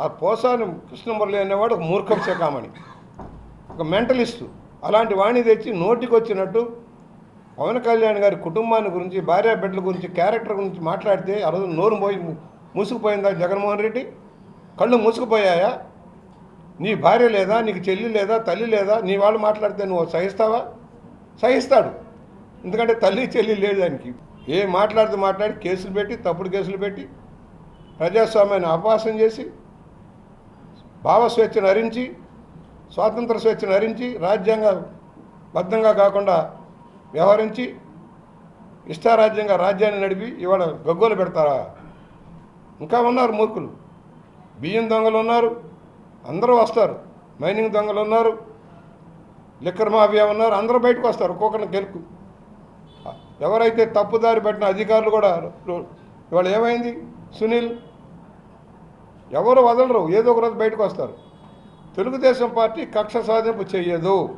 ఆ పోసాని కృష్ణమురళి అనేవాడు ఒక మూర్ఖం శకామణి. ఒక మెంటలిస్టు. అలాంటి వాణి తెచ్చి నోటికి వచ్చినట్టు పవన్ కళ్యాణ్ గారి కుటుంబాన్ని గురించి భార్య బిడ్డల గురించి క్యారెక్టర్ గురించి మాట్లాడితే ఆ రోజు నోరు పోయి మూసుకుపోయిందా జగన్మోహన్ రెడ్డి? కళ్ళు మూసుకుపోయాయా? నీ భార్య లేదా నీకు చెల్లి లేదా తల్లి లేదా నీ వాళ్ళు మాట్లాడితే నువ్వు సహిస్తావా? సహిస్తాడు. ఎందుకంటే తల్లి చెల్లి లేదు దానికి ఏ మాట్లాడితే మాట్లాడి కేసులు పెట్టి తప్పుడు కేసులు పెట్టి ప్రజాస్వామ్యాన్ని అపహాసం చేసి భావ స్వేచ్ఛను హరించి స్వాతంత్ర స్వేచ్ఛను హరించి రాజ్యాంగ బద్ధంగా కాకుండా వ్యవహరించి ఇష్టారాజ్యంగా రాజ్యాన్ని నడిపి ఇవాళ గగ్గోలు పెడతారా? ఇంకా ఉన్నారు మూర్ఖులు. బియ్యం దొంగలు ఉన్నారు అందరూ వస్తారు. మైనింగ్ దొంగలు ఉన్నారు లిక్కర్ మాఫియా ఉన్నారు అందరూ బయటకు వస్తారు ఒక్కొక్కరిని గెలుపు. ఎవరైతే తప్పుదారి పెట్టిన అధికారులు కూడా ఇవాళ ఏమైంది? సునీల్ ఎవరు వదలరు. ఏదో ఒక రోజు బయటకు వస్తారు. తెలుగుదేశం పార్టీ కక్ష సాధింపు చేయదు.